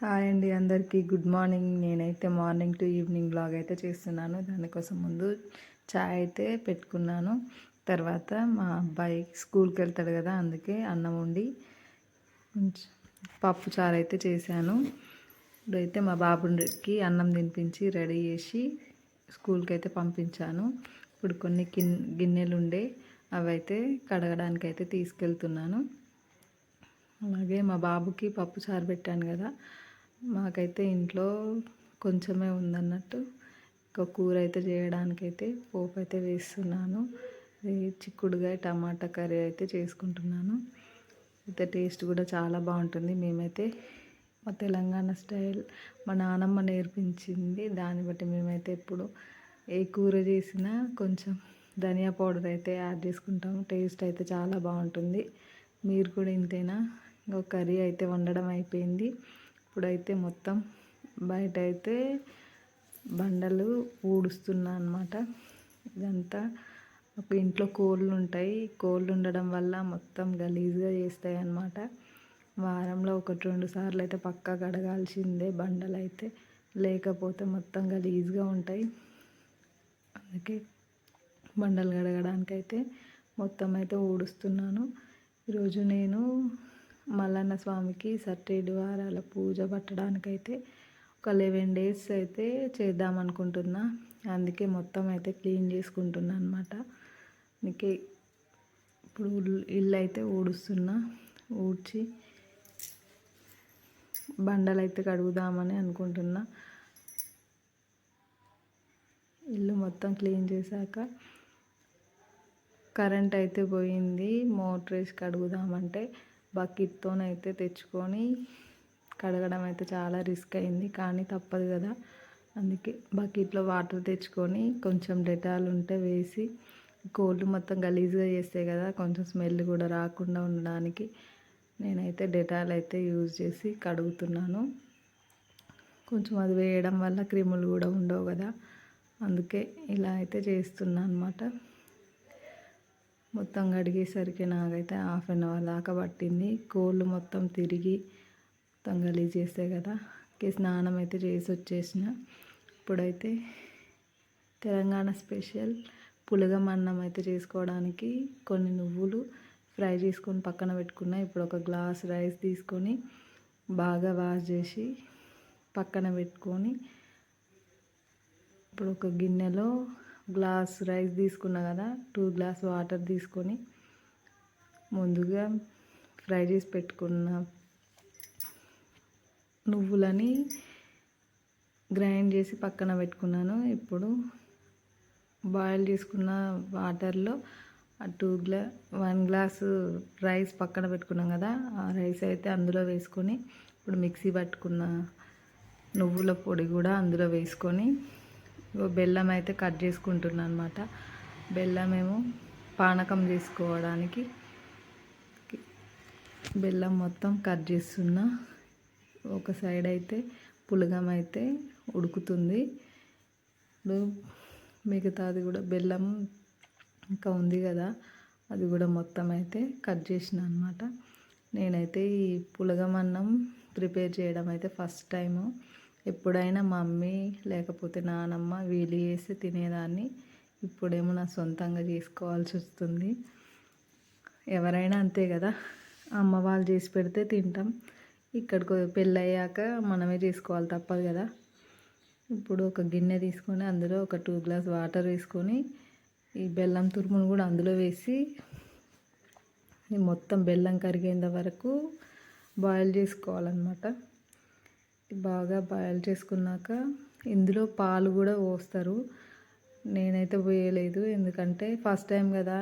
Hi అండి అందరికీ. Good morning. నేనైతే మార్నింగ్ టు ఈవినింగ్ బ్లాగ్ అయితే చేస్తున్నాను. దానికోసం ముందు చాయ్ అయితే పెట్టుకున్నాను. తర్వాత మా అబ్బాయి స్కూల్కి వెళ్తాడు కదా అందుకే అన్నం వండి పప్పు చారు అయితే చేశాను. ఇప్పుడైతే మా బాబుకి అన్నం తినిపించి రెడీ చేసి స్కూల్కి అయితే పంపించాను. ఇప్పుడు కొన్ని గిన్ గిన్నెలు ఉండే అవి అయితే కడగడానికి అయితే తీసుకెళ్తున్నాను. అలాగే మా బాబుకి పప్పు చారు పెట్టాను కదా మాకైతే ఇంట్లో కొంచెమే ఉందన్నట్టు. ఇంకా కూర అయితే చేయడానికైతే పోపు అయితే వేస్తున్నాను. చిక్కుడుగా టమాటా కర్రీ అయితే చేసుకుంటున్నాను. అయితే టేస్ట్ కూడా చాలా బాగుంటుంది. మేమైతే మా తెలంగాణ స్టైల్ మా నానమ్మ నేర్పించింది. దాన్ని బట్టి మేమైతే ఎప్పుడు ఏ కూర చేసినా కొంచెం ధనియా పౌడర్ అయితే యాడ్ చేసుకుంటాము. టేస్ట్ అయితే చాలా బాగుంటుంది. మీరు కూడా ఇంతేనా? ఇంకో కర్రీ అయితే వండడం అయిపోయింది. ఇప్పుడైతే మొత్తం బయట అయితే బండలు ఊడుస్తున్నా అనమాట ఇదంతా ఒక ఇంట్లో కోళ్ళు ఉంటాయి. కోళ్ళు ఉండడం వల్ల మొత్తం గలీజ్గా చేస్తాయి అన్నమాట. వారంలో ఒకటి రెండు సార్లు అయితే పక్కా కడగాల్సిందే బండలు అయితే లేకపోతే మొత్తం గలీజ్గా ఉంటాయి. అందుకే బండలు కడగడానికైతే మొత్తం అయితే ఊడుస్తున్నాను. ఈరోజు నేను మల్లన్న స్వామికి సట్టేడు వారాల పూజ పట్టడానికైతే ఒక లెవెన్ డేస్ అయితే చేద్దాం అనుకుంటున్నా. అందుకే మొత్తం అయితే క్లీన్ చేసుకుంటున్నా అనమాట అందుకే ఇప్పుడు ఇల్లు అయితే ఊడుస్తున్నా. ఊడ్చి బండలు అయితే కడుగుదామని అనుకుంటున్నా. ఇల్లు మొత్తం క్లీన్ చేశాక కరెంట్ అయితే పోయింది. మోటర్ వేసి కడుగుదామంటే బకెట్తోనైతే తెచ్చుకొని కడగడం అయితే చాలా రిస్క్ అయింది కానీ తప్పదు కదా. అందుకే బకెట్లో వాటర్ తెచ్చుకొని కొంచెం డెటాల్ ఉంటే వేసి కోళ్ళు మొత్తం గలీజ్గా చేస్తాయి కదా కొంచెం స్మెల్ కూడా రాకుండా ఉండడానికి నేనైతే డెటాల్ అయితే యూజ్ చేసి కడుగుతున్నాను. కొంచెం అది వేయడం వల్ల క్రిములు కూడా ఉండవు కదా. అందుకే ఇలా అయితే చేస్తున్నాను అనమాట మొత్తం కడిగేసరికి నాకైతే హాఫ్ అన్ అవర్ దాకా పట్టింది. కోళ్ళు మొత్తం తిరిగి మొత్తం గలీజ్ చేస్తాయి కదా స్నానం అయితే చేసి వచ్చేసిన. ఇప్పుడైతే తెలంగాణ స్పెషల్ పులగం అన్నం అయితే చేసుకోవడానికి కొన్ని నువ్వులు ఫ్రై చేసుకొని పక్కన పెట్టుకున్నా. ఇప్పుడు ఒక గ్లాస్ రైస్ తీసుకొని బాగా వాష్ చేసి పక్కన పెట్టుకొని ఇప్పుడు ఒక గిన్నెలో గ్లాస్ రైస్ తీసుకున్నా కదా టూ గ్లాస్ వాటర్ తీసుకొని ముందుగా ఫ్రై చేసి పెట్టుకున్న నువ్వులని గ్రైండ్ చేసి పక్కన పెట్టుకున్నాను. ఇప్పుడు బాయిల్ చేసుకున్న వాటర్లో ఆ టూ గ్లా వన్ గ్లాసు రైస్ పక్కన పెట్టుకున్నాం కదా ఆ రైస్ అయితే అందులో వేసుకొని ఇప్పుడు మిక్సీ పట్టుకున్న నువ్వుల పొడి కూడా అందులో వేసుకొని బెల్లం అయితే కట్ చేసుకుంటున్నాను అనమాట బెల్లం ఏమో పానకం చేసుకోవడానికి బెల్లం మొత్తం కట్ చేస్తున్నా. ఒక సైడ్ అయితే పులగం అయితే ఉడుకుతుంది. ఇప్పుడు మిగతాది కూడా బెల్లం ఇంకా ఉంది కదా అది కూడా మొత్తం అయితే కట్ చేసిన అనమాట నేనైతే ఈ పులగం అన్నం ప్రిపేర్ చేయడం అయితే ఫస్ట్ టైము. ఎప్పుడైనా మమ్మీ లేకపోతే నానమ్మ వీలు చేసి తినేదాన్ని. ఇప్పుడేమో నా సొంతంగా చేసుకోవాల్సి వస్తుంది. ఎవరైనా అంతే కదా అమ్మ వాళ్ళు చేసి పెడితే తింటాం. ఇక్కడికి పెళ్ళయ్యాక మనమే చేసుకోవాలి తప్పదు కదా. ఇప్పుడు ఒక గిన్నె తీసుకొని అందులో ఒక టూ గ్లాస్ వాటర్ వేసుకొని ఈ బెల్లం తురుమును కూడా అందులో వేసి మొత్తం బెల్లం కరిగేంత వరకు బాయిల్ చేసుకోవాలన్నమాట. బాగా బాయిల్ చేసుకున్నాక ఇందులో పాలు కూడా పోస్తారు. నేనైతే పోయలేదు. ఎందుకంటే ఫస్ట్ టైం కదా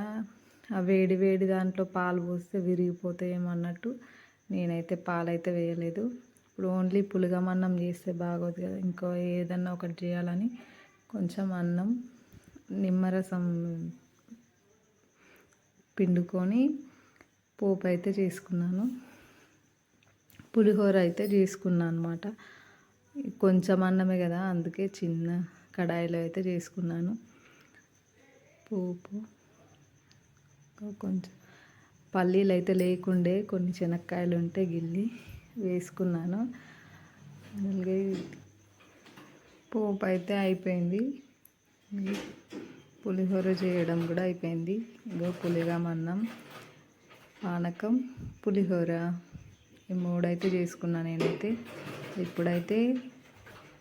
ఆ వేడి వేడి దాంట్లో పాలు పోస్తే విరిగిపోతాయేమో అన్నట్టు నేనైతే పాలైతే వేయలేదు. ఇప్పుడు ఓన్లీ పులగం అన్నం చేస్తే బాగోదు కదా ఇంకో ఏదన్నా ఒకటి చేయాలని కొంచెం అన్నం నిమ్మరసం పిండుకొని పోపు అయితే చేసుకున్నాను. పులిహోర అయితే చేసుకున్నాను అనమాట కొంచెం అన్నమే కదా అందుకే చిన్న కడాయిలో అయితే చేసుకున్నాను. పోపు కొంచెం పల్లీలు అయితే లేకుండే కొన్ని శనక్కాయలు ఉంటే గిల్లి వేసుకున్నాను. అలాగే పోపు అయితే అయిపోయింది. పులిహోర చేయడం కూడా అయిపోయింది. ఇంకో పులిగా అన్నం పానకం పులిహోర. ఈ మూడైతే చేసుకున్నాను నేనైతే. ఇప్పుడైతే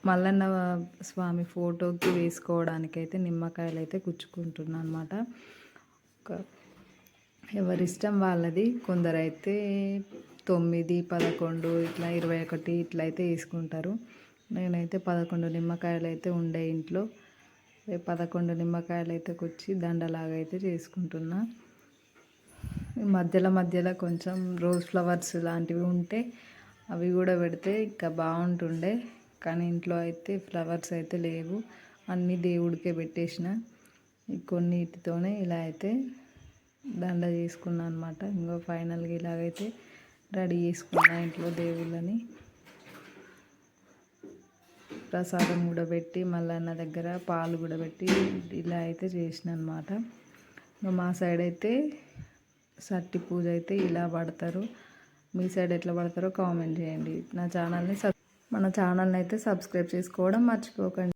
మల్లన్న స్వామి ఫోటోకి వేసుకోవడానికి అయితే నిమ్మకాయలు అయితే కుచ్చుకుంటున్నాను అనమాట ఒక ఎవరిష్టం వాళ్ళది. కొందరైతే తొమ్మిది పదకొండు ఇట్లా ఇరవై ఒకటి ఇట్లా అయితే వేసుకుంటారు. నేనైతే పదకొండు నిమ్మకాయలు అయితే ఉండే ఇంట్లో. పదకొండు నిమ్మకాయలు అయితే కుచ్చి దండలాగా అయితే చేసుకుంటున్నా. మధ్యలో మధ్యలో కొంచెం రోజ్ ఫ్లవర్స్ లాంటివి ఉంటే అవి కూడా పెడితే ఇంకా బాగుంటుండే. కానీ ఇంట్లో అయితే ఫ్లవర్స్ అయితే లేవు. అన్నీ దేవుడికే పెట్టేసిన. కొన్నిటితోనే ఇలా అయితే దండ చేసుకున్నా అనమాట ఇంకో ఫైనల్గా ఇలాగైతే రెడీ చేసుకున్నా ఇంట్లో దేవుళ్ళని. ప్రసాదం కూడా పెట్టి అన్న దగ్గర పాలు కూడా పెట్టి ఇలా అయితే చేసిన అనమాట మా సైడ్ అయితే సట్టి పూజ అయితే ఇలా పడతారు. మీ సైడ్ ఎట్లా పడతారో కామెంట్ చేయండి. నా ఛానల్ని సబ్ మన ఛానల్ని అయితే సబ్స్క్రైబ్ చేసుకోవడం మర్చిపోకండి.